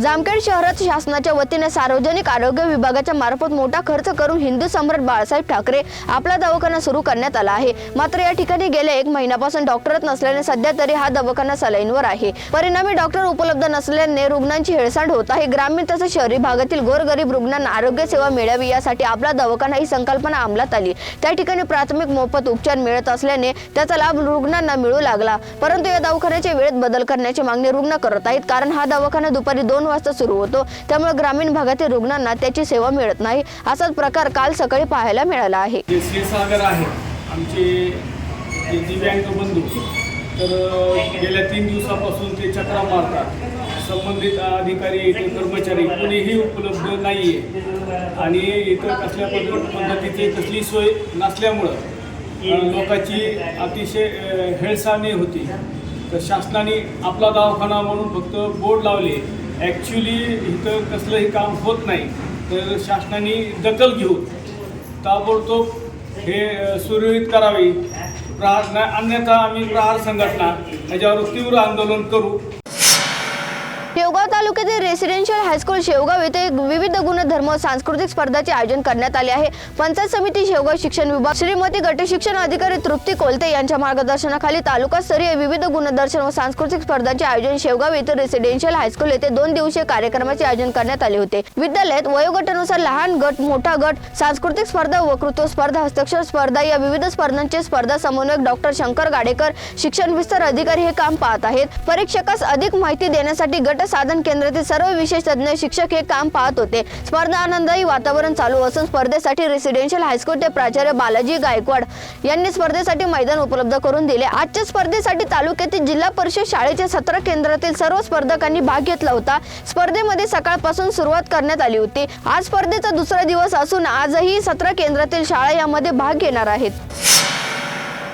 जामखेड शहरात शासनाच्या वतीने सार्वजनिक आरोग्य विभागाच्या मार्फत मोठा खर्च करून हिंदू सम्राट बाळासाहेब ठाकरे आपला दवाखाना सुरू करण्यात आला आहे. मात्र या ठिकाणी गेल्या एक महिन्यापासून डॉक्टरच नसल्याने सध्या तरी हा दवाखाना सलाईनवर आहे. परिणामी डॉक्टर उपलब्ध नसल्याने रुग्णांची हेळसांड होत आहे. ग्रामीण तसेच शहरी भागातील गोरगरीब रुग्णांना आरोग्य सेवा मिळावी यासाठी आपला दवाखाना ही संकल्पना अंमलात आली. त्या ठिकाणी प्राथमिक मोफत उपचार मिळत असल्याने त्याचा लाभ रुग्णांना मिळू लागला. परंतु या दवाखान्याच्या वेळेत बदल करण्याची मागणी रुग्ण करत आहेत. कारण हा दवाखाना दुपारी दोन वाजता सुरू होतो. त्यामुळे ग्रामीण भागातील रुग्णांना त्याची सेवा मिळत नाही. असाच प्रकार काल सकाळी पाहायला मिळाला आहे. आहे. आमचे दिव्यांग बंधू. तर गेल्या तीन दिवसापासून ते चक्रा मारतात. संबंधित अधिकारी इथे कर्मचारी कुणीही उपलब्ध नाही आहे आणि इथं कसल्या पद्धतीची कसली सोय नसल्यामुळं लोकांची अतिशय हेळसाणी होती. तर शासनाने आपला दवाखाना म्हणून फक्त बोर्ड लावले. ॲक्च्युली इथं कसलंही काम होत नाही तर शासनाने दखल घेऊन ताबडतोब हे सुरळीत करावे. प्रहार नाही अन्यथा आम्ही प्रहार संघटना याच्यावर तीव्र आंदोलन करू. शेवगाव तालुक्यातील रेसिडेन्शियल हायस्कूल शेवगाव येथे विविध गुणधर्म सांस्कृतिक स्पर्धाचे आयोजन करण्यात आले आहे. पंचायत समिती शेवगाव शिक्षण विभाग श्रीमती गट शिक्षण अधिकारी तृप्ती कोलते यांच्या मार्गदर्शनाखाली तालुकास्तरीय विविध गुणदर्शन व सांस्कृतिक स्पर्धाचे आयोजन शेवगाव येथे रेसिडेन्शियल हायस्कूल येथे दोन दिवसीय कार्यक्रमाचे आयोजन करण्यात आले होते. विद्यालयात वयोगटानुसार लहान गट मोठा गट सांस्कृतिक स्पर्धा वक्तृत्व स्पर्धा हस्ताक्षर स्पर्धा या विविध स्पर्धांचे स्पर्धा समन्वयक डॉक्टर शंकर गाडेकर शिक्षण विस्तार अधिकारी हे काम पाहत आहेत. परीक्षकास अधिक माहिती देण्यासाठी गट साधन केंद्रातील सर्व विशेष तज्ज्ञ शिक्षक हे काम पाहत होते. स्पर्धा आनंददायी वातावरण चालू असून स्पर्धेसाठी रेसिडेन्शियल हायस्कूल ते प्राचार्य बालाजी गायकवाड यांनी स्पर्धेसाठी मैदान उपलब्ध करून दिले. आजच्या स्पर्धेसाठी तालुक्यातील जिल्हा परिषद शाळेच्या सतरा केंद्रातील सर्व स्पर्धकांनी भाग घेतला होता. स्पर्धेमध्ये सकाळपासून सुरुवात करण्यात आली होती. आज स्पर्धेचा दुसरा दिवस असून आजही सतरा केंद्रातील शाळा यामध्ये भाग घेणार आहेत.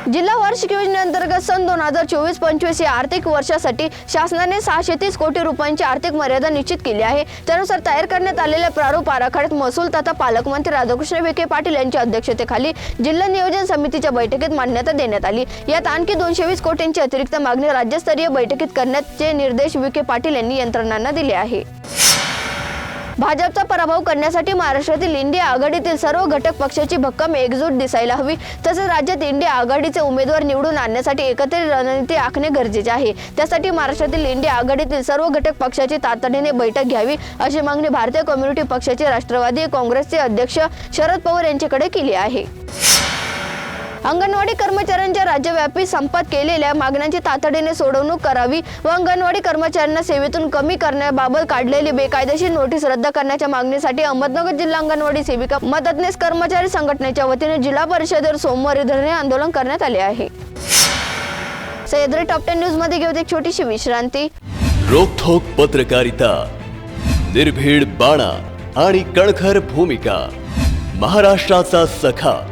जिल्हा वार्षिक योजनेअंतर्गत सन दोन हजार चोवीस पंचवीस या आर्थिक वर्षासाठी शासनाने सहाशे तीस कोटी रुपयांची आर्थिक मर्यादा निश्चित केली आहे. त्यानुसार तयार करण्यात आलेल्या प्रारूप आराखड्यात महसूल तथा पालकमंत्री राधाकृष्ण विखे पाटील यांच्या अध्यक्षतेखाली जिल्हा नियोजन समितीच्या बैठकीत मान्यता देण्यात आली. यात आणखी दोनशे वीस कोटींची अतिरिक्त मागणी राज्यस्तरीय बैठकीत करण्याचे निर्देश विखे पाटील यांनी यंत्रणांना दिले आहे. भाजपचा पराभव करण्यासाठी महाराष्ट्रातील इंडिया आघाडीतील सर्व घटक पक्षाची भक्कम एकजूट दिसायला हवी. तसेच राज्यात इंडिया आघाडीचे उमेदवार निवडून आणण्यासाठी एकत्रित रणनीती आखणे गरजेचे आहे. त्यासाठी महाराष्ट्रातील इंडिया आघाडीतील सर्व घटक पक्षाची तातडीने बैठक घ्यावी अशी मागणी भारतीय कम्युनिटी पक्षाचे राष्ट्रवादी काँग्रेसचे अध्यक्ष शरद पवार यांच्याकडे केली आहे. अंगणवाडी कर्मचाऱ्यांच्या राज्यव्यापी संपात केलेल्या मागण्यांची तातडीने सोडवणूक करावी व अंगणवाडी कर्मचाऱ्यांना सेवेतून कमी करण्याबाबत काढलेली बेकायदेशीर नोटीस रद्द करण्याच्या मागणीसाठी अहमदनगर जिल्हा अंगणवाडी सेविका मदतनीस कर्मचारी संघटनेच्या वतीने जिल्हा परिषदेवर सोमवारी धरणे आंदोलन करण्यात आले आहे. सह्याद्री टॉप टेन न्यूजमध्ये घेऊ एक छोटीशी विश्रांती. रोखोक पत्रकारिता निर्भीड बाणा आणि कणखर भूमिका महाराष्ट्राचा सखा.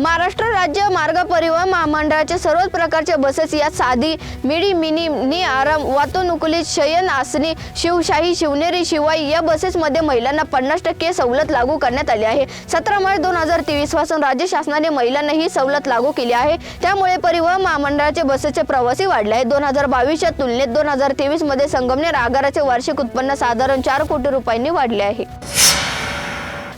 महाराष्ट्र राज्य मार्ग परिवहन महामंडळाच्या सर्वच प्रकारच्या बसेस या साधी मिडी मिनी नि आराम वातानुकूलित शयन आसनी शिवशाही शिवनेरी शिवाई या बसेसमध्ये महिलांना पन्नास टक्के सवलत लागू करण्यात आली आहे. सतरा मार्च दोन हजार तेवीसपासून राज्य शासनाने महिलांना ही सवलत लागू केली आहे. त्यामुळे परिवहन महामंडळाचे बसेसचे प्रवासी वाढले आहेत दोन हजार बावीसच्या तुलनेत दोन हजार तेवीसमध्ये संगमनेर आगाराचे वार्षिक उत्पन्न साधारण चार कोटी रुपयांनी वाढले आहे.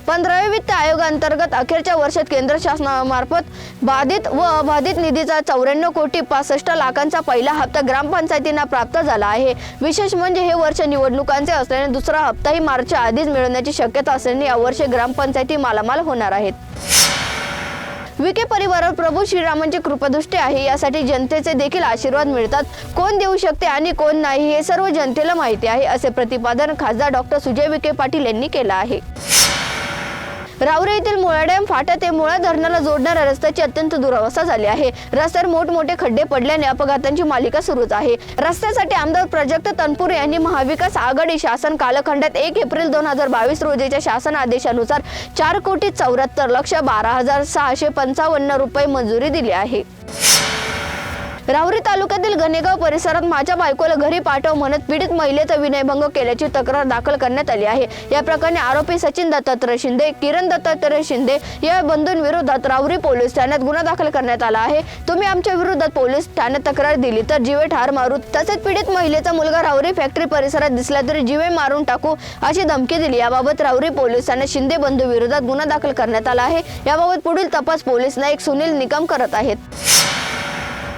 पंधराव्या वित्त आयोगाअंतर्गत अखेरच्या वर्षात केंद्र शासनामार्फत बाधित व अबाधित निधीचा चौऱ्याण्णव कोटी पासष्ट लाखांचा पहिला हप्ता ग्रामपंचायतींना प्राप्त झाला आहे. विशेष म्हणजे हे वर्ष निवडणुकांचे असल्याने दुसरा हप्ताही मार्चच्या आधीच मिळवण्याची शक्यता असल्याने यावर्षी ग्रामपंचायती मालामाल होणार आहेत. विखे परिवारावर प्रभू श्रीरामांची कृपादृष्टी आहे. यासाठी जनतेचे देखील आशीर्वाद मिळतात. कोण देऊ शकते आणि कोण नाही हे सर्व जनतेला माहिती आहे असे प्रतिपादन खासदार डॉक्टर सुजय विखे पाटील यांनी केलं आहे. रावरे येथील मुळाडॅम फाट्यात फाटा ते मुळा धरणाला जोडणाऱ्या रस्त्याची अत्यंत दुरावस्था झाली आहे. रस्त्यावर मोठमोठे खड्डे पडल्याने अपघातांची मालिका सुरूच आहे. रस्त्यासाठी आमदार प्राजक्त तनपुरे यांनी महाविकास आघाडी शासन कालखंडात एक एप्रिल दोन हजार बावीस रोजीच्या शासन आदेशानुसार चार कोटी चौऱ्याहत्तर लक्ष बारा हजार सहाशे पंचावन्न रुपये मंजुरी दिली आहे. राहुरी तालुक्यातील गणेगाव परिसरात माझ्या बायकोला घरी पाठव म्हणत पीडित महिलेचा विनयभंग केल्याची तक्रार दाखल करण्यात आली आहे. या प्रकरणी आरोपी सचिन दत्तात्रय शिंदे किरण दत्तात्रय शिंदे या बंधूंविरोधात राहुरी पोलीस ठाण्यात गुन्हा दाखल करण्यात आला आहे. तुम्ही आमच्या विरोधात पोलीस ठाण्यात तक्रार दिली तर जीवे ठार मारू. तसेच पीडित महिलेचा मुलगा राहुरी फॅक्टरी परिसरात दिसला तरी जीवे मारून टाकू अशी धमकी दिली. याबाबत राहुरी पोलीस ठाण्यात शिंदे बंधू विरोधात गुन्हा दाखल करण्यात आला आहे. याबाबत पुढील तपास पोलीस नाईक सुनील निकम करत आहेत.